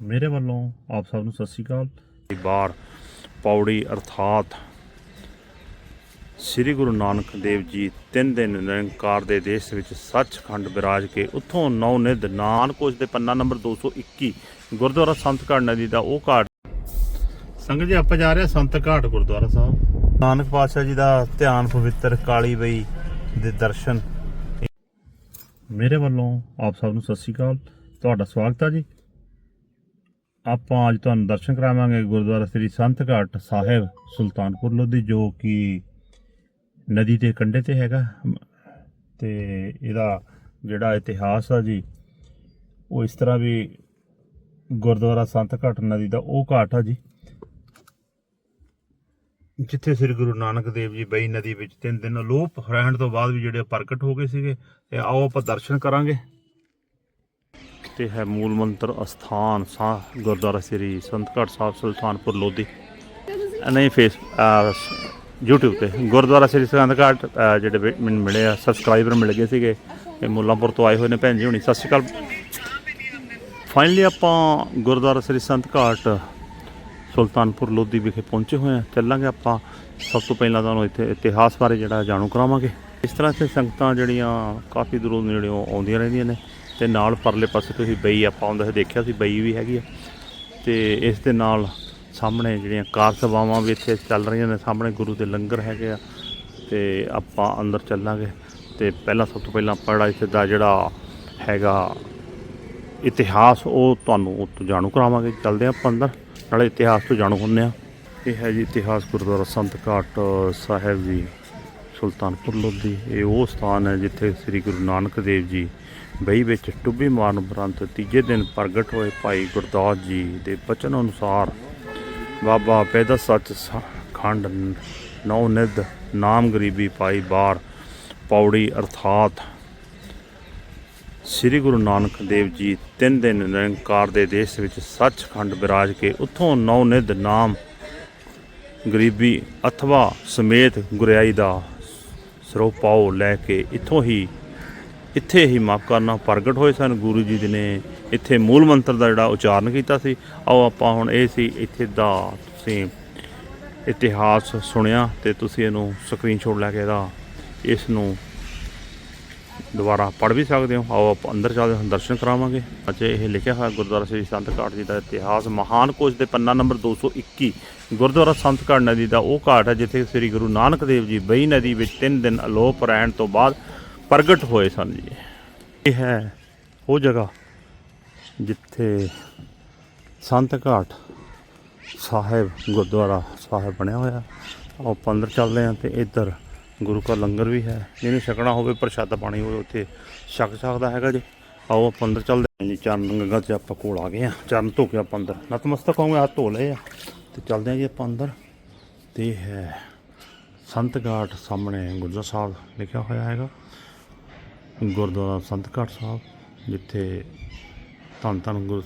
ਮੇਰੇ ਵੱਲੋਂ ਆਪ ਸਭ ਨੂੰ ਸਤਿ ਸ਼੍ਰੀ ਅਕਾਲ। ਬਾਰ ਪੌੜੀ ਅਰਥਾਤ ਸ੍ਰੀ ਗੁਰੂ ਨਾਨਕ ਦੇਵ ਜੀ ਤਿੰਨ ਦਿਨ ਨਿਰੰਕਾਰ ਦੇ ਦੇਸ਼ ਵਿੱਚ ਸੱਚਖੰਡ ਬਿਰਾਜ ਕੇ ਉੱਥੋਂ ਨੌ ਨਿਧ ਨਾਨਕੋਸ਼ ਦੇ ਪੰਨਾ ਨੰਬਰ 221 ਗੁਰਦੁਆਰਾ ਸੰਤ ਘਾਟ ਨਦੀ ਦਾ ਉਹ ਘਾਟ। ਸੰਗਤ ਜੀ ਆਪਾਂ ਜਾ ਰਹੇ ਹਾਂ ਸੰਤ ਘਾਟ ਗੁਰਦੁਆਰਾ ਸਾਹਿਬ। ਨਾਨਕ ਪਾਤਸ਼ਾਹ ਜੀ ਦਾ ਧਿਆਨ ਪਵਿੱਤਰ ਕਾਲੀ ਬਈ ਦੇ ਦਰਸ਼ਨ। ਮੇਰੇ ਵੱਲੋਂ ਆਪ ਸਭ ਨੂੰ ਸਤਿ ਸ਼੍ਰੀ ਅਕਾਲ। ਤੁਹਾਡਾ ਸਵਾਗਤ ਹੈ ਜੀ। ਆਪਾਂ ਅੱਜ ਤੁਹਾਨੂੰ ਦਰਸ਼ਨ ਕਰਾਵਾਂਗੇ ਗੁਰਦੁਆਰਾ ਸ੍ਰੀ ਸੰਤ ਘਾਟ ਸਾਹਿਬ, ਸੁਲਤਾਨਪੁਰ ਲੋਧੀ, ਜੋ ਕਿ ਨਦੀ ਦੇ ਕੰਢੇ ਤੇ ਹੈਗਾ। ਤੇ ਇਹਦਾ ਜਿਹੜਾ ਇਤਿਹਾਸ ਆ ਜੀ, ਉਹ ਇਸ ਤਰ੍ਹਾਂ ਵੀ ਗੁਰਦੁਆਰਾ ਸੰਤ ਘਾਟ ਨਦੀ ਦਾ ਉਹ ਘਾਟ ਆ ਜੀ, ਜਿੱਥੇ ਸ੍ਰੀ ਗੁਰੂ ਨਾਨਕ ਦੇਵ ਜੀ ਬਈ ਨਦੀ ਵਿੱਚ ਤਿੰਨ ਦਿਨ ਅਲੋਪ ਰਹਿਣ ਤੋਂ ਬਾਅਦ ਵੀ ਜਿਹੜੇ ਪ੍ਰਗਟ ਹੋ ਗਏ ਸੀਗੇ। ਤੇ ਆਓ ਆਪਾਂ ਦਰਸ਼ਨ ਕਰਾਂਗੇ। ਤੇ ਹੈ ਮੂਲ ਮੰਤਰ ਅਸਥਾਨ ਸਾਹ ਗੁਰਦੁਆਰਾ ਸ੍ਰੀ ਸੰਤਗੜ੍ਹ ਸਾਹਿਬ ਸੁਲਤਾਨਪੁਰ ਲੋਧੀ। ਅ, ਨਹੀਂ ਫੇਸ ਅ, YouTube ਤੇ। ਗੁਰਦੁਆਰਾ ਸ੍ਰੀ ਸੰਤਗੜ੍ਹ ਅ, ਜਿਹੜੇ ਮੈਨੂੰ ਮਿਲੇ ਆ ਸਬਸਕ੍ਰਾਈਬਰ ਮਿਲ ਗਏ ਸੀਗੇ ਇਹ ਮੁੱਲਾਂਪੁਰ ਤੋਂ ਆਏ ਹੋਏ ਨੇ ਭੈਣ ਜੀ ਹੁਣੀ। ਸਤਿ ਸ਼੍ਰੀ ਅਕਾਲ। ਫਾਈਨਲੀ ਆਪਾਂ ਗੁਰਦੁਆਰਾ ਸ੍ਰੀ ਸੰਤ ਘਾਟ ਸੁਲਤਾਨਪੁਰ ਲੋਧੀ ਵਿਖੇ ਪਹੁੰਚੇ ਹੋਏ ਆ। ਚੱਲਾਂਗੇ ਆਪਾਂ। ਸਭ ਤੋਂ ਪਹਿਲਾਂ ਤੁਹਾਨੂੰ ਇੱਥੇ ਇਤਿਹਾਸ ਬਾਰੇ ਜਿਹੜਾ ਜਾਣੂ ਕਰਾਵਾਂਗੇ। ਇਸ ਤਰ੍ਹਾਂ ਤੇ ਸੰਗਤਾਂ ਜਿਹੜੀਆਂ ਕਾਫੀ ਦੂਰੋਂ ਜਿਹੜੀਆਂ ਆਉਂਦੀਆਂ ਰਹਿੰਦੀਆਂ ਨੇ। ਤੇ ਨਾਲ ਪਰਲੇ ਪਾਸੇ ਤੁਸੀਂ ਬਈ ਆਪਾਂ ਆਉਂਦੇ ਸੀ, ਦੇਖਿਆ ਸੀ ਬਈ ਵੀ ਹੈਗੀ ਆ। ਤੇ ਇਸ ਦੇ ਨਾਲ ਸਾਹਮਣੇ ਜਿਹੜੀਆਂ ਕਾਰ ਸਭਾਵਾਂ ਵੀ ਇੱਥੇ ਚੱਲ ਰਹੀਆਂ ਨੇ, ਸਾਹਮਣੇ ਗੁਰੂ ਦੇ ਲੰਗਰ ਹੈਗੇ ਆ। ਤੇ ਆਪਾਂ ਅੰਦਰ ਚੱਲਾਂਗੇ ਤੇ ਪਹਿਲਾਂ ਸਭ ਤੋਂ ਪਹਿਲਾਂ ਆਪਾਂ ਜਿਹੜਾ ਇੱਥੇ ਦਾ ਜਿਹੜਾ ਹੈਗਾ ਇਤਿਹਾਸ, ਉਹ ਤੁਹਾਨੂੰ ਉਹ ਤੋਂ ਜਾਣੂ ਕਰਾਵਾਂਗੇ। ਚੱਲਦੇ ਹਾਂ ਆਪਾਂ ਅੰਦਰ, ਨਾਲੇ ਇਤਿਹਾਸ ਤੋਂ ਜਾਣੂ ਹੁੰਦੇ ਆ ਇਹ ਹੈ ਜੀ ਇਤਿਹਾਸ ਗੁਰਦੁਆਰਾ ਸੰਤ ਘਾਟ ਸਾਹਿਬ ਜੀ। ਸੁਲਤਾਨਪੁਰ ਲੋਧੀ। ਇਹ ਉਹ ਸਥਾਨ ਹੈ ਜਿੱਥੇ ਸ੍ਰੀ ਗੁਰੂ ਨਾਨਕ ਦੇਵ ਜੀ ਬਈ ਵਿੱਚ ਟੁੱਬੀ ਮਾਰਨ ਉਪਰੰਤ ਤੀਜੇ ਦਿਨ ਪ੍ਰਗਟ ਹੋਏ ਭਾਈ ਗੁਰਦਾਸ ਜੀ ਦੇ ਬਚਨ ਅਨੁਸਾਰ ਬਾਬਾ ਪੈਦਾ ਸੱਚ ਸ- ਖੰਡ ਨੌ ਨਿਧ ਨਾਮ ਗਰੀਬੀ ਪਾਈ ਬਾਰ ਪੌੜੀ ਅਰਥਾਤ ਸ੍ਰੀ ਗੁਰੂ ਨਾਨਕ ਦੇਵ ਜੀ ਤਿੰਨ ਦਿਨ ਨਿਰੰਕਾਰ ਦੇ ਦੇਸ਼ ਵਿੱਚ ਸੱਚਖੰਡ ਬਿਰਾਜ ਕੇ ਉੱਥੋਂ ਨੌ ਨਿਧ ਨਾਮ ਗਰੀਬੀ ਅਥਵਾ ਸਮੇਤ ਗੁਰਿਆਈ ਦਾ ਸਰੋਪਾਓ ਲੈ ਕੇ ਇੱਥੋਂ ਹੀ, ਇੱਥੇ ਹੀ ਮਾਫ ਕਰਨਾ ਪ੍ਰਗਟ ਹੋਏ ਸਨ। ਗੁਰੂ ਜੀ ਜੀ ਨੇ ਇੱਥੇ ਮੂਲ ਮੰਤਰ ਦਾ ਜਿਹੜਾ ਉਚਾਰਨ ਕੀਤਾ ਸੀ। ਆਓ ਆਪਾਂ ਹੁਣ ਇਹ ਸੀ ਇੱਥੇ ਦਾ ਤੁਸੀਂ ਇਤਿਹਾਸ ਸੁਣਿਆ ਤੇ ਤੁਸੀਂ ਇਹਨੂੰ ਸਕਰੀਨਸ਼ਾਟ ਲੈ ਕੇ ਇਹਦਾ, ਇਸ ਨੂੰ ਦੁਬਾਰਾ ਪੜ੍ਹ ਵੀ ਸਕਦੇ ਹੋ। ਆਓ ਆਪਾਂ ਅੰਦਰ ਚੱਲਦੇ ਹਾਂ, ਦਰਸ਼ਨ ਕਰਾਵਾਂਗੇ। ਅਤੇ ਇਹ ਲਿਖਿਆ ਹੋਇਆ ਗੁਰਦੁਆਰਾ ਸ੍ਰੀ ਸੰਤ ਘਾਟ ਜੀ ਦਾ ਇਤਿਹਾਸ, ਮਹਾਨ ਕੋਸ਼ ਦੇ ਪੰਨਾ ਨੰਬਰ 221 ਗੁਰਦੁਆਰਾ ਸੰਤ ਘਾਟ ਨਦੀ ਦਾ ਉਹ ਘਾਟ ਹੈ ਜਿੱਥੇ ਸ੍ਰੀ ਗੁਰੂ ਨਾਨਕ ਦੇਵ ਜੀ ਬਈ ਨਦੀ ਵਿੱਚ ਤਿੰਨ ਦਿਨ ਅਲੋਪ ਰਹਿਣ ਤੋਂ ਬਾਅਦ ਪ੍ਰਗਟ ਹੋਏ ਸਨ ਜੀ। ਇਹ ਹੈ ਉਹ ਜਗ੍ਹਾ ਜਿੱਥੇ ਸੰਤ ਘਾਟ ਸਾਹਿਬ, ਗੁਰਦੁਆਰਾ ਸਾਹਿਬ ਬਣਿਆ ਹੋਇਆ। ਆਪਾਂ ਅੰਦਰ ਚੱਲਦੇ ਹਾਂ ਤੇ ਇੱਧਰ ਗੁਰੂ ਕਾ ਲੰਗਰ ਵੀ ਹੈ। ਜਿਹਨੂੰ ਛਕਣਾ ਹੋਵੇ, ਪ੍ਰਸ਼ਾਦਾ ਪਾਣੀ ਹੋਵੇ, ਉੱਥੇ ਛਕ ਸਕਦਾ ਹੈਗਾ ਜੀ। ਆਓ, ਆਪਾਂ ਅੰਦਰ ਚੱਲਦੇ ਹਾਂ। ਜੀ ਚਰਨ ਗੰਗਾ ਤੇ ਆਪਾਂ ਕੋਲ ਆ ਗਏ ਆ ਚਰਨ ਧੋ ਕੇ ਆਪਾਂ ਅੰਦਰ। ਨਤਮਸਤਕ ਹੋਵਾਂਗੇ ਹੱਥ ਧੋ ਲਏ ਆ। ਤੇ ਚੱਲਦੇ ਹਾਂ ਜੀ ਆਪਾਂ ਅੰਦਰ। ਤੇ ਹੈ ਸੰਤਗਾਟ ਸਾਹਮਣੇ ਗੁਰਦੁਆਰਾ ਸਾਹਿਬ ਲਿਖਿਆ ਹੋਇਆ ਹੈਗਾ। ਗੁਰਦੁਆਰਾ ਸੰਤ ਸਾਹਿਬ, ਜਿੱਥੇ ਧੰਨ ਧੰਨ ਗੁਰੂ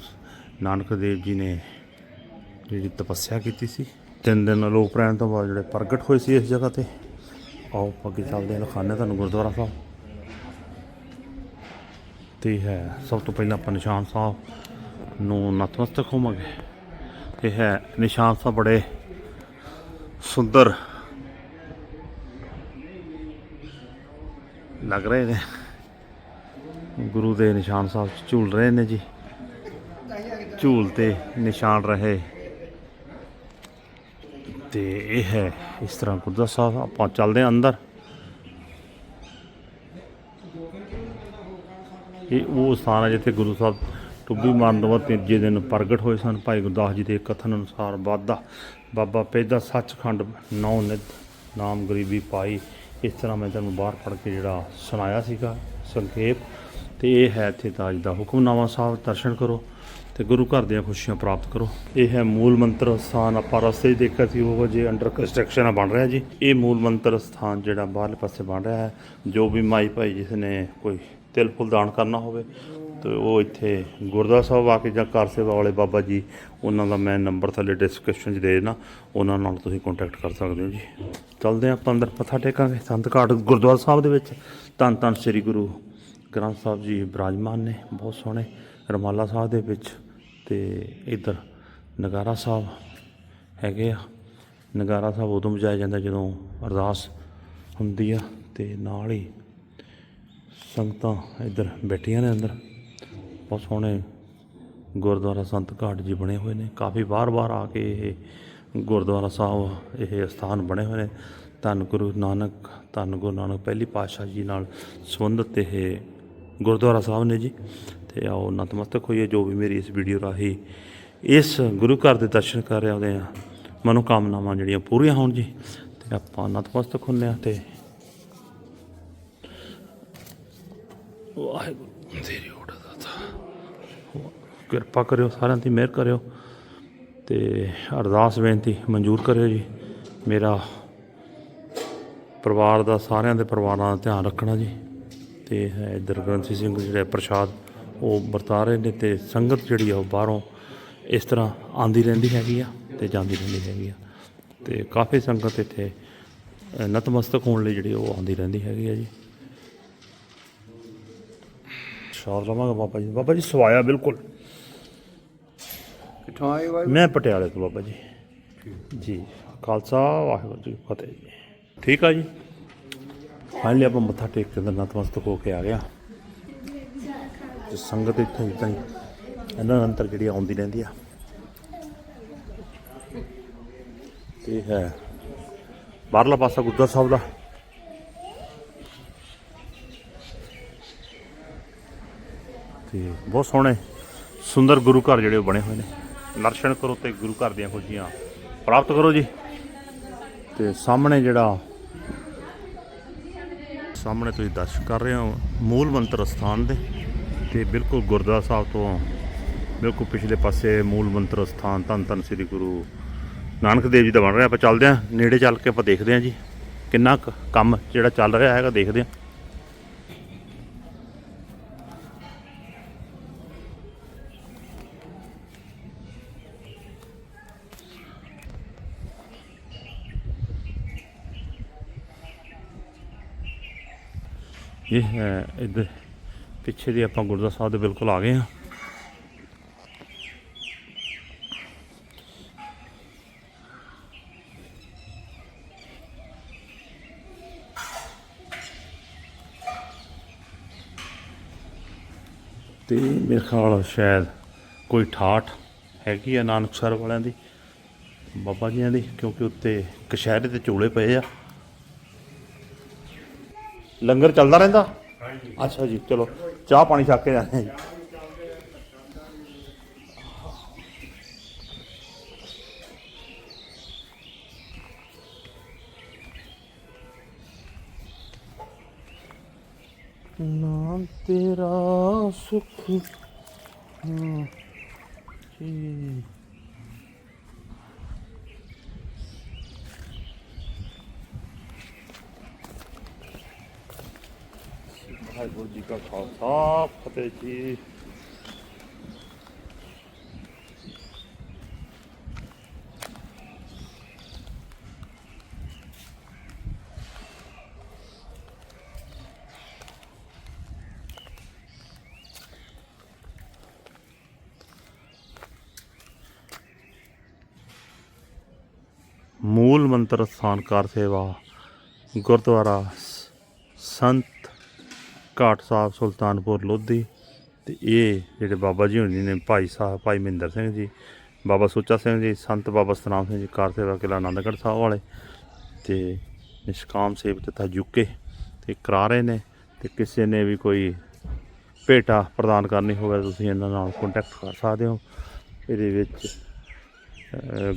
ਨਾਨਕ ਦੇਵ ਜੀ ਨੇ ਜਿਹੜੀ ਤਪੱਸਿਆ ਕੀਤੀ ਸੀ। ਤਿੰਨ ਦਿਨ ਲੋਕ ਰਹਿਣ ਤੋਂ ਬਾਅਦ ਜਿਹੜੇ ਪ੍ਰਗਟ ਹੋਏ ਸੀ ਇਸ ਜਗ੍ਹਾ ਤੇ। ਆਓ ਆਪਾਂ ਅੱਗੇ ਚੱਲਦੇ ਹਾਂ ਲਖਾਨੇ ਤੁਹਾਨੂੰ ਗੁਰਦੁਆਰਾ ਸਾਹਿਬ। ਤੇ ਹੈ, ਸਭ ਤੋਂ ਪਹਿਲਾਂ ਆਪਾਂ ਨਿਸ਼ਾਨ ਸਾਹਿਬ ਨੂੰ ਨਤਮਸਤਕ ਹੋਵਾਂਗੇ ਇਹ ਹੈ, ਨਿਸ਼ਾਨ ਸਾਹਿਬ ਬੜੇ ਸੁੰਦਰ ਲੱਗ ਰਹੇ ਨੇ। ਗੁਰੂ ਦੇ ਨਿਸ਼ਾਨ ਸਾਹਿਬ ਝੂਲ ਰਹੇ ਨੇ ਜੀ। ਝੂਲ ਤੇ ਨਿਸ਼ਾਨ ਰਹੇ ਤੇ ਇਹ ਹੈ ਇਸ ਤਰ੍ਹਾਂ ਗੁਰਦੁਆਰਾ ਸਾਹਿਬ। ਆਪਾਂ ਚੱਲਦੇ ਹਾਂ ਅੰਦਰ। ਇਹ ਉਹ ਸਥਾਨ ਹੈ ਜਿੱਥੇ ਗੁਰੂ ਸਾਹਿਬ ਟੁੱਬੀ ਮਾਰਨ ਤੋਂ ਬਾਅਦ ਤੀਜੇ ਦਿਨ ਪ੍ਰਗਟ ਹੋਏ ਸਨ। ਭਾਈ ਗੁਰਦਾਸ ਜੀ ਦੇ ਕਥਨ ਅਨੁਸਾਰ ਵਾਦਾ ਬਾਬਾ ਪੈਦਾ ਸੱਚਖੰਡ ਨੌ ਨਿਧ ਨਾਮ ਗਰੀਬੀ ਪਾਈ। ਇਸ ਤਰ੍ਹਾਂ ਮੈਂ ਤੁਹਾਨੂੰ ਬਾਹਰ ਪੜ੍ਹ ਕੇ ਜਿਹੜਾ ਸੁਣਾਇਆ ਸੀਗਾ ਸੰਖੇਪ। ਤੇ ਇਹ ਹੈ ਇੱਥੇ ਤਾਜ ਦਾ ਹੁਕਮਨਾਮਾ ਸਾਹਿਬ। ਦਰਸ਼ਨ ਕਰੋ। ਤੇ ਗੁਰੂ ਘਰ ਦੀਆਂ ਖੁਸ਼ੀਆਂ ਪ੍ਰਾਪਤ ਕਰੋ। ਇਹ ਹੈ ਮੂਲ ਮੰਤਰ ਸਥਾਨ ਆਪਾਂ ਰਸਤੇ 'ਚ ਦੇਖਿਆ ਸੀ, ਉਹ ਜੇ ਅੰਡਰ ਕੰਸਟਰਕਸ਼ਨ ਬਣ ਰਿਹਾ ਜੀ। ਇਹ ਮੂਲ ਮੰਤਰ ਸਥਾਨ ਜਿਹੜਾ ਬਾਹਰਲੇ ਪਾਸੇ ਬਣ ਰਿਹਾ ਹੈ। ਜੋ ਵੀ ਮਾਈ ਭਾਈ ਜਿਸ ਨੇ ਕੋਈ ਤਿਲ ਫੁੱਲ ਦਾਨ ਕਰਨਾ ਹੋਵੇ, ਤੇ ਉਹ ਇੱਥੇ ਗੁਰਦੁਆਰਾ ਸਾਹਿਬ ਆ ਕੇ ਜਾਂ ਕਾਰ ਸੇਵਾ ਵਾਲੇ ਬਾਬਾ ਜੀ, ਉਹਨਾਂ ਦਾ ਮੈਂ ਨੰਬਰ ਥੱਲੇ ਡਿਸਕ੍ਰਿਪਸ਼ਨ 'ਚ ਦੇ ਦੇਣਾ ਉਹਨਾਂ ਨਾਲ ਤੁਸੀਂ ਕੰਟੈਕਟ ਕਰ ਸਕਦੇ ਹੋ ਜੀ। ਚੱਲਦੇ ਹਾਂ ਆਪਾਂ ਅੰਦਰ ਮੱਥਾ ਟੇਕਾਂਗੇ। ਸੰਤ ਘਾਟ ਗੁਰਦੁਆਰਾ ਸਾਹਿਬ ਦੇ ਵਿੱਚ। ਧੰਨ ਧੰਨ ਸ੍ਰੀ ਗੁਰੂ ਗ੍ਰੰਥ ਸਾਹਿਬ ਜੀ, ਬਿਰਾਜਮਾਨ ਨੇ, ਬਹੁਤ ਸੋਹਣੇ ਰਮਾਲਾ ਸਾਹਿਬ ਦੇ ਵਿੱਚ। ਤੇ ਇੱਧਰ ਨਗਾਰਾ ਸਾਹਿਬ ਹੈਗੇ ਆ। ਨਗਾਰਾ ਸਾਹਿਬ ਉਦੋਂ ਵਜਾਇਆ ਜਾਂਦਾ ਜਦੋਂ ਅਰਦਾਸ ਹੁੰਦੀ ਆ ਤੇ ਨਾਲ ਹੀ ਸੰਗਤਾਂ ਇੱਧਰ ਬੈਠੀਆਂ ਨੇ ਅੰਦਰ। ਬਹੁਤ ਸੋਹਣੇ ਗੁਰਦੁਆਰਾ ਸੰਤ ਘਾਟ ਜੀ ਬਣੇ ਹੋਏ ਨੇ। ਕਾਫੀ ਵਾਰ-ਵਾਰ ਆ ਕੇ ਇਹ ਗੁਰਦੁਆਰਾ ਸਾਹਿਬ ਇਹ ਸਥਾਨ ਬਣੇ ਹੋਏ ਨੇ। ਧੰਨ ਗੁਰੂ ਨਾਨਕ, ਧੰਨ ਗੁਰੂ ਨਾਨਕ ਪਹਿਲੀ ਪਾਤਸ਼ਾਹ ਜੀ ਨਾਲ ਸੰਬੰਧਿਤ ਇਹ ਗੁਰਦੁਆਰਾ ਸਾਹਿਬ ਨੇ ਜੀ। ਤੇ ਆਓ ਨਤਮਸਤਕ ਹੋਈਏ ਜੋ ਵੀ ਮੇਰੀ ਇਸ ਵੀਡੀਓ ਰਾਹੀਂ ਇਸ ਗੁਰੂ ਘਰ ਦੇ ਦਰਸ਼ਨ ਕਰ ਰਹੇ ਆਉਂਦੇ ਆ। ਮਨੋਕਾਮਨਾਵਾਂ ਜਿਹੜੀਆਂ ਪੂਰੀਆਂ ਹੋਣ ਜੀ, ਤੇ ਆਪਾਂ ਨਤਮਸਤਕ ਹੁੰਨੇ ਆ ਤੇ ਵਾਹਿਗੁਰੂ, ਤੇਰੀ ਓਟ ਦਾਤਾ। ਕਿਰਪਾ ਕਰਿਓ, ਸਾਰਿਆਂ ਦੀ ਮਿਹਰ ਕਰਿਓ ਤੇ ਅਰਦਾਸ ਬੇਨਤੀ ਮਨਜ਼ੂਰ ਕਰਿਓ ਜੀ। ਮੇਰਾ ਪਰਿਵਾਰ ਦਾ ਸਾਰਿਆਂ ਦੇ ਪਰਿਵਾਰਾਂ ਦਾ ਧਿਆਨ ਰੱਖਣਾ ਜੀ। ਤੇ ਹੈ ਇੱਧਰ ਗ੍ਰੰਥੀ ਸਿੰਘ ਜਿਹੜੇ ਪ੍ਰਸ਼ਾਦ ਉਹ ਵਰਤਾ ਰਹੇ ਨੇ ਤੇ ਸੰਗਤ ਜਿਹੜੀ ਆ ਉਹ ਬਾਹਰੋਂ ਇਸ ਤਰ੍ਹਾਂ ਆਂਦੀ ਰਹਿੰਦੀ ਹੈਗੀ ਆ ਤੇ ਜਾਂਦੀ ਰਹਿੰਦੀ ਹੈਗੀ ਆ। ਤੇ ਕਾਫੀ ਸੰਗਤ ਇੱਥੇ ਨਤਮਸਤਕ ਹੋਣ ਲਈ ਜਿਹੜੀ ਉਹ ਆਉਂਦੀ ਰਹਿੰਦੀ ਹੈਗੀ ਆ ਜੀ। ਸ਼ਾਦ ਲਵਾਂਗਾ ਬਾਬਾ ਜੀ। ਬਾਬਾ ਜੀ ਸਵਾਇਆ ਬਿਲਕੁਲ। ਕਿੱਥੋਂ ਆਏ ਵਾਏ ਮੈਂ ਪਟਿਆਲੇ ਤੋਂ ਬਾਬਾ ਜੀ। ਜੀ ਖਾਲਸਾ ਵਾਹਿਗੁਰੂ ਜੀ ਫਤਿਹ ਜੀ। ਠੀਕ ਆ ਜੀ? ਫਾਈਨਲੀ ਆਪਾਂ ਮੱਥਾ ਟੇਕ ਕੇ ਨਤਮਸਤਕ ਹੋ ਕੇ ਆ ਗਿਆ ਤੇ ਸੰਗਤ ਇੱਥੇ ਇਦਾਂ ਹੀ ਇਹਨਾਂ ਅੰਤਰ ਜਿਹੜੀ ਆਉਂਦੀ ਰਹਿੰਦੀ ਆ। ਤੇ ਹੈ ਬਾਹਰਲਾ ਪਾਸਾ ਗੁਰਦੁਆਰਾ ਸਾਹਿਬ ਦਾ। ਤੇ ਬਹੁਤ ਸੋਹਣੇ ਸੁੰਦਰ ਗੁਰੂ ਘਰ ਜਿਹੜੇ ਉਹ ਬਣੇ ਹੋਏ ਨੇ। ਦਰਸ਼ਨ ਕਰੋ ਤੇ ਗੁਰੂ ਘਰ ਦੀਆਂ ਖੁਸ਼ੀਆਂ ਪ੍ਰਾਪਤ ਕਰੋ ਜੀ। ਤੇ ਸਾਹਮਣੇ ਜਿਹੜਾ ਸਾਹਮਣੇ ਤੁਸੀਂ ਦਰਸ਼ਨ ਕਰ ਰਹੇ ਹੋ ਮੂਲ ਮੰਤਰ ਸਥਾਨ ਦੇ। ਤੇ ਬਿਲਕੁਲ ਗੁਰਦੁਆਰਾ ਸਾਹਿਬ ਤੋਂ ਬਿਲਕੁਲ ਪਿਛਲੇ ਪਾਸੇ ਮੂਲ ਮੰਤਰ ਸਥਾਨ ਧੰਨ ਧੰਨ ਸ੍ਰੀ ਗੁਰੂ ਨਾਨਕ ਦੇਵ ਜੀ ਦਾ ਬਣ ਰਿਹਾ। ਆਪਾਂ ਚੱਲਦੇ ਹਾਂ। ਨੇੜੇ ਚੱਲ ਕੇ ਆਪਾਂ ਦੇਖਦੇ ਹਾਂ ਜੀ ਕਿੰਨਾ ਕੁ ਕੰਮ ਜਿਹੜਾ ਚੱਲ ਰਿਹਾ ਹੈਗਾ, ਦੇਖਦੇ ਹਾਂ। ਇਹ ਹੈ ਇੱਧਰ ਪਿੱਛੇ ਦੀ ਆਪਾਂ ਗੁਰਦੁਆਰਾ ਸਾਹਿਬ ਦੇ ਬਿਲਕੁਲ ਆ ਗਏ ਹਾਂ। ਤੇ ਮੇਰੇ ਖਿਆਲ ਸ਼ਾਇਦ ਕੋਈ ਠਾਠ ਹੈਗੀ ਆ ਨਾਨਕਸਰ ਵਾਲਿਆਂ ਦੀ ਬਾਬਾ ਜੀਆਂ ਦੀ ਕਿਉਂਕਿ ਉੱਤੇ ਕਸ਼ਹਿਰੇ ਤੇ ਚੋਲੇ ਪਏ ਆ। ਲੰਗਰ ਚੱਲਦਾ ਰਹਿੰਦਾ? ਅੱਛਾ ਜੀ ਚਲੋ। ਚਾਹ ਪਾਣੀ ਛੱਕ ਕੇ ਜਾਂਦੇ ਹਾਂ ਨਾਮ ਤੇਰਾ ਸੁਖ ਹਾਂ ਜੀ। ਵਾਹਿਗੁਰੂ ਜੀ ਕਾ ਖਾਲਸਾ ਫਤਿਹ ਜੀ। ਮੂਲ ਮੰਤਰ ਸਥਾਨਕਾਰ ਸੇਵਾ ਗੁਰਦੁਆਰਾ ਸੰਤ ਘਾਟ ਸਾਹਿਬ ਸੁਲਤਾਨਪੁਰ ਲੋਧੀ ਤੇ ਇਹ ਜਿਹੜੇ ਬਾਬਾ ਜੀ ਹੋਣੀ ਨੇ ਭਾਈ ਸਾਹਿਬ, ਭਾਈ ਮਹਿੰਦਰ ਸਿੰਘ ਜੀ, ਬਾਬਾ ਸੁੱਚਾ ਸਿੰਘ ਜੀ, ਸੰਤ ਬਾਬਾ ਸਤਨਾਮ ਸਿੰਘ ਜੀ, ਕਾਰ ਸੇਵਾ ਕਿਲਾ ਆਨੰਦਗੜ੍ਹ ਸਾਹਿਬ ਵਾਲੇ ਤੇ ਨਿਸ਼ਕਾਮ ਸੇਵ ਤਥਾ ਯੂਕੇ ਤੇ ਕਰਾ ਰਹੇ ਨੇ ਤੇ ਕਿਸੇ ਨੇ ਵੀ ਕੋਈ ਭੇਟਾ ਪ੍ਰਦਾਨ ਕਰਨੀ ਹੋਵੇ ਤੁਸੀਂ ਇਹਨਾਂ ਨਾਲ ਕੰਟੈਕਟ ਕਰ ਸਕਦੇ ਹੋ। ਇਹਦੇ ਵਿੱਚ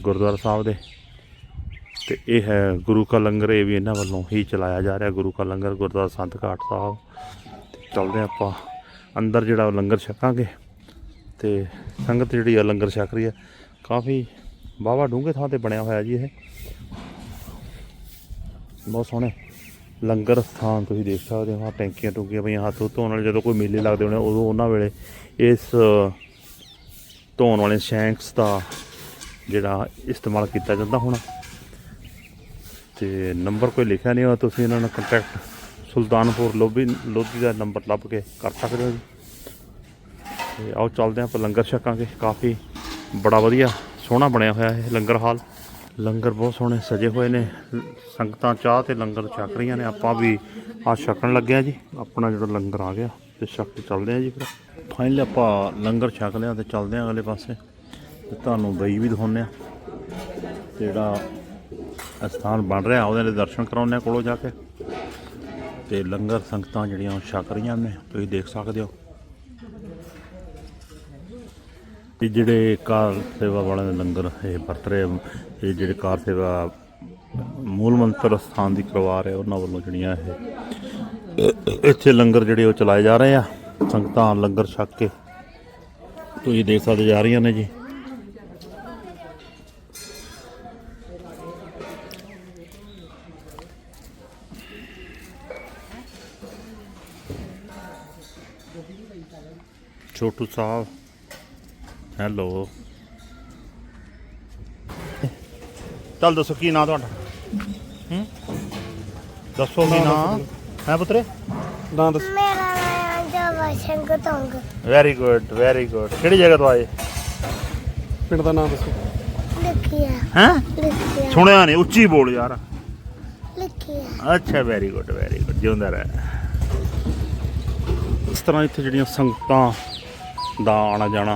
ਗੁਰਦੁਆਰਾ ਸਾਹਿਬ ਦੇ ਤੇ ਇਹ ਹੈ ਗੁਰੂ ਕਾ ਲੰਗਰ ਇਹ ਵੀ ਇਹਨਾਂ ਵੱਲੋਂ ਹੀ ਚਲਾਇਆ ਜਾ ਰਿਹਾ, ਗੁਰੂ ਕਾ ਲੰਗਰ ਗੁਰਦੁਆਰਾ ਸੰਤ ਘਾਟ ਸਾਹਿਬ। ਚੱਲਦੇ ਹਾਂ ਆਪਾਂ ਅੰਦਰ ਜਿਹੜਾ ਲੰਗਰ ਛਕਾਂਗੇ। ਤੇ ਸੰਗਤ ਜਿਹੜੀ ਆ ਲੰਗਰ ਛਕ ਰਹੀ ਹੈ ਕਾਫੀ ਬਾਵਾ ਡੂੰਘੇ ਥਾਂ ਤੇ ਬਣਿਆ ਹੋਇਆ ਜੀ ਇਹ। ਬਹੁਤ ਸੋਹਣੇ ਲੰਗਰ ਸਥਾਨ ਤੁਸੀਂ ਦੇਖ ਸਕਦੇ ਹੋ, ਆਹ ਟੈਂਕੀਆਂ ਟੁੰਕੀਆਂ ਪਈਆਂ, ਹੱਥ ਧੋਣ ਵਾਲੇ ਜਦੋਂ ਕੋਈ ਮੇਲੇ ਲੱਗਦੇ ਹੋਣੇ, ਉਦੋਂ ਉਹਨਾਂ ਵੇਲੇ ਇਸ, ਧੋਣ ਵਾਲੇ ਸ਼ੈਂਕਸ ਦਾ ਜਿਹੜਾ ਇਸਤੇਮਾਲ ਕੀਤਾ ਜਾਂਦਾ ਹੋਣਾ। ਤੇ ਨੰਬਰ ਕੋਈ ਲਿਖਿਆ ਨਹੀਂ ਹੋਇਆ, ਤੁਸੀਂ ਇਹਨਾਂ ਨਾਲ ਕੰਟੈਕਟ ਸੁਲਤਾਨਪੁਰ ਲੋਬੀ, ਲੋਧੀ ਦਾ ਨੰਬਰ ਲੱਭ ਕੇ ਕਰ ਸਕਦੇ ਹੋ ਜੀ। ਤੇ ਆਓ ਚੱਲਦੇ ਹਾਂ ਆਪਾਂ ਲੰਗਰ ਛਕਾਂਗੇ। ਕਾਫੀ ਬੜਾ ਵਧੀਆ ਸੋਹਣਾ ਬਣਿਆ ਹੋਇਆ ਇਹ ਲੰਗਰ ਹਾਲ। ਲੰਗਰ ਬਹੁਤ ਸੋਹਣੇ ਸਜੇ ਹੋਏ ਨੇ। ਸੰਗਤਾਂ ਚਾਹ ਤੇ ਲੰਗਰ ਛਕ ਰਹੀਆਂ ਨੇ। ਆਪਾਂ ਵੀ ਆ ਛਕਣ ਲੱਗਿਆ ਜੀ। ਆਪਣਾ ਜਿਹੜਾ ਲੰਗਰ ਆ ਗਿਆ, ਤੇ ਛਕ ਕੇ ਚੱਲਦੇ ਆ ਜੀ ਫਿਰ। ਫਾਈਨਲੀ ਆਪਾਂ ਲੰਗਰ ਛਕ ਲਿਆ ਤੇ ਚੱਲਦੇ ਆ ਅਗਲੇ ਪਾਸੇ। ਤੇ ਤੁਹਾਨੂੰ ਬਈ ਵੀ ਦਿਖਾਉਂਦੇ ਆ ਜਿਹੜਾ ਅਸਥਾਨ ਬਣ ਰਿਹਾ, ਉਹਦੇ ਦੇ ਦਰਸ਼ਨ ਕਰਾਉਂਦੇ ਆ ਕੋਲੋਂ ਜਾ ਕੇ। ਤੇ ਲੰਗਰ ਸੰਗਤਾਂ ਜਿਹੜੀਆਂ ਉਹ ਛਕ ਰਹੀਆਂ ਨੇ, ਤੁਸੀਂ ਦੇਖ ਸਕਦੇ ਹੋ। ਇਹ ਜਿਹੜੇ ਕਾਰ ਸੇਵਾ ਵਾਲਿਆਂ ਦੇ ਲੰਗਰ ਇਹ ਵਰਤ ਰਹੇ ਇਹ ਜਿਹੜੇ ਕਾਰ ਸੇਵਾ ਮੂਲ ਮੰਤਰ ਸਥਾਨ ਦੀ ਕਰਵਾ ਰਹੇ ਉਹਨਾਂ ਵੱਲੋਂ ਜਿਹੜੀਆਂ ਇਹ, ਇੱਥੇ ਲੰਗਰ ਜਿਹੜੇ ਉਹ ਚਲਾਏ ਜਾ ਰਹੇ ਆ, ਸੰਗਤਾਂ ਲੰਗਰ ਛਕ ਕੇ, ਤੁਸੀਂ ਦੇਖ ਸਕਦੇ ਜਾ ਰਹੀਆਂ ਨੇ ਜੀ। ਛੋਟੂ ਸਾਹਿਬ। ਹੈਲੋ ਚੱਲ ਦੱਸੋ ਕੀ ਨਾਂ ਤੁਹਾਡਾ? ਹੂੰ? ਦੱਸੋ ਕੀ ਨਾਂ ਹੈ ਪੁੱਤਰੇ? ਨਾਂ ਦੱਸ। ਮੇਰਾ ਨਾਮ ਜਵਾ ਸਿੰਘ ਤੰਗ। ਵੈਰੀ ਗੁੱਡ ਵੈਰੀ ਗੁੱਡ ਕਿਹੜੀ ਜਗ੍ਹਾ ਤੋਂ ਆਏ? ਪਿੰਡ ਦਾ ਨਾਂ ਦੱਸੋ। ਲਿਖਿਆ। ਹੈ? ਲਿਖਿਆ। ਸੁਣਿਆ ਨਹੀਂ ਉੱਚੀ ਬੋਲ ਯਾਰ। ਲਿਖਿਆ। ਅੱਛਾ ਵੈਰੀ ਗੁੱਡ ਵੈਰੀ ਗੁੱਡ ਜਿਉਂਦਾ ਰਹਿ। ਇਸ ਤਰ੍ਹਾਂ ਇੱਥੇ ਜਿਹੜੀਆਂ ਸੰਗਤਾਂ ਦਾ ਆਣਾ ਜਾਣਾ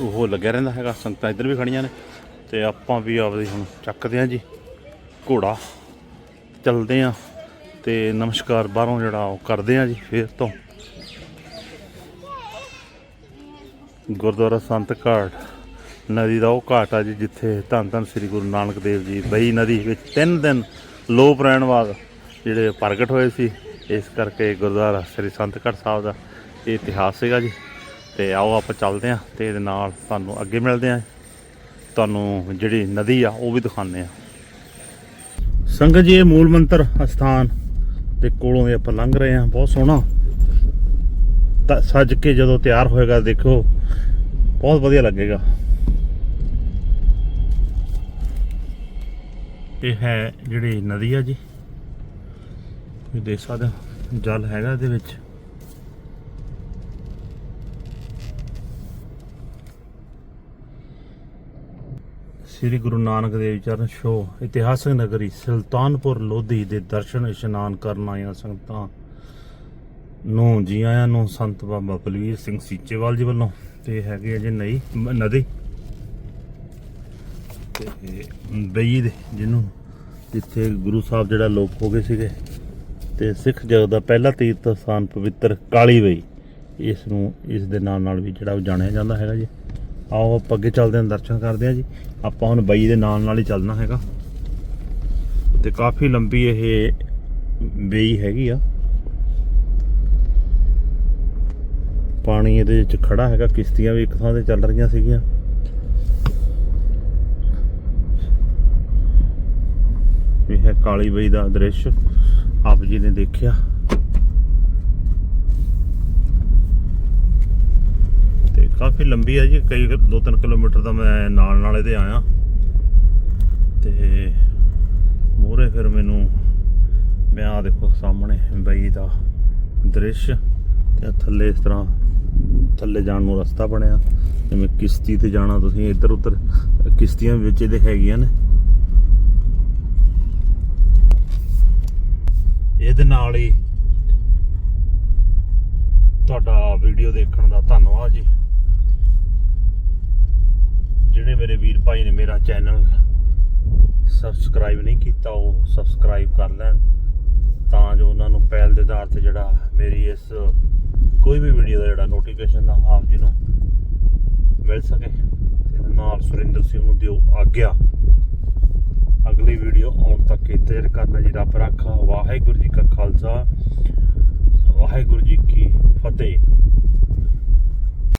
ਉਹ ਲੱਗਿਆ ਰਹਿੰਦਾ ਹੈਗਾ, ਸੰਗਤਾਂ ਇੱਧਰ ਵੀ ਖੜੀਆਂ ਨੇ ਤੇ ਆਪਾਂ ਵੀ ਆਪਦੀ ਹੁਣ ਚੱਕਦੇ ਆਂ ਜੀ ਘੋੜਾ, ਚੱਲਦੇ ਆਂ ਤੇ ਨਮਸਕਾਰ ਬਾਹਰੋਂ ਜਿਹੜਾ ਉਹ ਕਰਦੇ ਆਂ ਜੀ ਫੇਰ ਤੋਂ। ਗੁਰਦੁਆਰਾ ਸੰਤ ਘਾਟ, ਨਦੀ ਦਾ ਉਹ ਘਾਟ ਆ ਜੀ ਜਿੱਥੇ ਧੰਨ ਧੰਨ ਸ੍ਰੀ ਗੁਰੂ ਨਾਨਕ ਦੇਵ ਜੀ ਬਈ ਨਦੀ ਵਿੱਚ ਤਿੰਨ ਦਿਨ ਲੋਪ ਰਹਿਣ ਬਾਅਦ ਜਿਹੜੇ ਪ੍ਰਗਟ ਹੋਏ ਸੀ। ਇਸ ਕਰਕੇ ਗੁਰਦੁਆਰਾ ਸ੍ਰੀ ਸੰਤਗੜ੍ਹ ਸਾਹਿਬ ਦਾ ਇਹ ਇਤਿਹਾਸ ਸੀਗਾ ਜੀ। ਤੇ ਆਓ ਆਪਾਂ ਚੱਲਦੇ ਆਂ ਤੇ ਇਹਦੇ ਨਾਲ ਤੁਹਾਨੂੰ ਅੱਗੇ ਮਿਲਦੇ ਆਂ ਤੁਹਾਨੂੰ ਜਿਹੜੀ ਨਦੀ ਆ, ਉਹ ਵੀ ਦਿਖਾਉਂਦੇ ਆ ਸੰਗਤ ਜੀ, ਇਹ ਮੂਲ ਮੰਤਰ ਅਸਥਾਨ ਦੇ ਕੋਲੋਂ ਦੇ ਆਪਾਂ ਲੰਘ ਰਹੇ ਆਂ ਬਹੁਤ ਸੋਹਣਾ। ਤਾਂ ਸੱਜ ਕੇ ਜਦੋਂ ਤਿਆਰ ਹੋਏਗਾ, ਦੇਖੋ, ਬਹੁਤ ਵਧੀਆ ਲੱਗੇਗਾ। ਇਹ ਹੈ ਜਿਹੜੀ ਨਦੀ ਆ ਜੀ। ਤੁਸੀਂ ਦੇਖ ਸਕਦੇ ਹੋ, ਜਲ ਹੈਗਾ ਇਹਦੇ ਵਿੱਚ। ਸ੍ਰੀ ਗੁਰੂ ਨਾਨਕ ਦੇਵ ਚਰਨ ਸ਼ੋ ਇਤਿਹਾਸਕ ਨਗਰੀ ਸੁਲਤਾਨਪੁਰ ਲੋਧੀ ਦੇ ਦਰਸ਼ਨ ਇਸ਼ਨਾਨ ਕਰਨ ਆਈਆਂ ਸੰਗਤਾਂ ਨੂੰ, ਜੀ ਆਇਆਂ ਨੂੰ, ਸੰਤ ਬਾਬਾ ਬਲਵੀਰ ਸਿੰਘ ਸੀਚੇਵਾਲ ਜੀ ਵੱਲੋਂ। ਤੇ ਹੈਗੇ ਆ ਜੀ ਨਈ ਨਦੀ। ਤੇ ਬਈ ਦੇ, ਜਿਹਨੂੰ ਜਿੱਥੇ ਗੁਰੂ ਸਾਹਿਬ ਜਿਹੜਾ ਲੋਪ ਹੋ ਗਏ ਸੀਗੇ। ਤੇ ਸਿੱਖ ਜਗਤ ਦਾ ਪਹਿਲਾ ਤੀਰਥ ਸਥਾਨ ਪਵਿੱਤਰ ਕਾਲੀ ਬਈ। ਇਸ ਨੂੰ, ਇਸ ਦੇ ਨਾਲ ਨਾਲ ਵੀ ਜਿਹੜਾ ਉਹ ਜਾਣਿਆ ਜਾਂਦਾ ਹੈਗਾ ਜੀ। ਆਓ ਆਪਾਂ ਅੱਗੇ ਚੱਲਦੇ ਹਾਂ, ਦਰਸ਼ਨ ਕਰਦੇ ਹਾਂ ਜੀ। ਆਪਾਂ ਹੁਣ ਬਈ ਦੇ ਨਾਲ ਨਾਲ ਹੀ ਚੱਲਣਾ ਹੈਗਾ। ਤੇ ਕਾਫੀ ਲੰਬੀ ਇਹ ਬਈ ਹੈਗੀ ਆ। ਪਾਣੀ ਇਹਦੇ ਵਿੱਚ ਖੜਾ ਹੈਗਾ, ਕਿਸ਼ਤੀਆਂ ਵੀ ਇੱਕ ਥਾਂ ਤੇ ਚੱਲ ਰਹੀਆਂ ਸੀਗੀਆਂ। ਇਹ ਹੈ ਕਾਲੀ ਬਈ ਦਾ ਦ੍ਰਿਸ਼। ਆਪ ਜੀ ਨੇ ਦੇਖਿਆ। ਤੇ ਕਾਫੀ ਲੰਬੀ ਹੈ ਜੀ, ਕਈ 2-3 ਕਿਲੋਮੀਟਰ ਦਾ ਮੈਂ ਨਾਲ ਨਾਲ ਇਹਦੇ ਆਇਆ। ਤੇ ਮੋਰੇ ਫਿਰ ਮੈਨੂੰ, ਮੈਂ ਆ ਦੇਖੋ ਸਾਹਮਣੇ ਬਈ ਦਾ ਦ੍ਰਿਸ਼, ਤੇ ਥੱਲੇ ਇਸ ਤਰ੍ਹਾਂ ਥੱਲੇ ਜਾਣ ਨੂੰ ਰਸਤਾ ਬਣਿਆ। ਜਿਵੇਂ ਕਿਸ਼ਤੀ ਤੇ ਜਾਣਾ ਤੁਸੀਂ ਇੱਧਰ ਉੱਧਰ ਕਿਸ਼ਤੀਆਂ ਵਿੱਚ ਇਹਦੇ ਹੈਗੀਆਂ ਨੇ। ਇਹਦੇ ਨਾਲ ਹੀ ਤੁਹਾਡਾ ਵੀਡੀਓ ਦੇਖਣ ਦਾ ਧੰਨਵਾਦ ਜੀ। ਜਿਹੜੇ ਮੇਰੇ ਵੀਰ ਭਾਈ ਨੇ ਮੇਰਾ ਚੈਨਲ ਸਬਸਕ੍ਰਾਈਬ ਨਹੀਂ ਕੀਤਾ, ਉਹ ਸਬਸਕ੍ਰਾਈਬ ਕਰ ਲੈਣ। ਤਾਂ ਜੋ ਉਹਨਾਂ ਨੂੰ ਪਹਿਲ ਦੇ ਆਧਾਰ ਤੇ ਜਿਹੜਾ ਮੇਰੀ ਇਸ ਕੋਈ ਵੀ ਵੀਡੀਓ ਦਾ ਜਿਹੜਾ ਨੋਟੀਫਿਕੇਸ਼ਨ ਦਾ ਆਪ ਜੀ ਨੂੰ ਮਿਲ ਸਕੇ। ਤੇ ਨਾਲ ਸੁਰਿੰਦਰ ਸਿੰਘ ਨੂੰ ਦਿਓ ਆਗਿਆ। ਅਗਲੀ ਵੀਡੀਓ ਆਉਣ ਤੱਕ ਇੰਤਜ਼ਾਰ ਕਰਨਾ ਜੀ ਰੱਬ ਰਾਖਾ। ਵਾਹਿਗੁਰੂ ਜੀ ਕਾ ਖਾਲਸਾ। ਵਾਹਿਗੁਰੂ ਜੀ ਕੀ ਫਤਿਹ।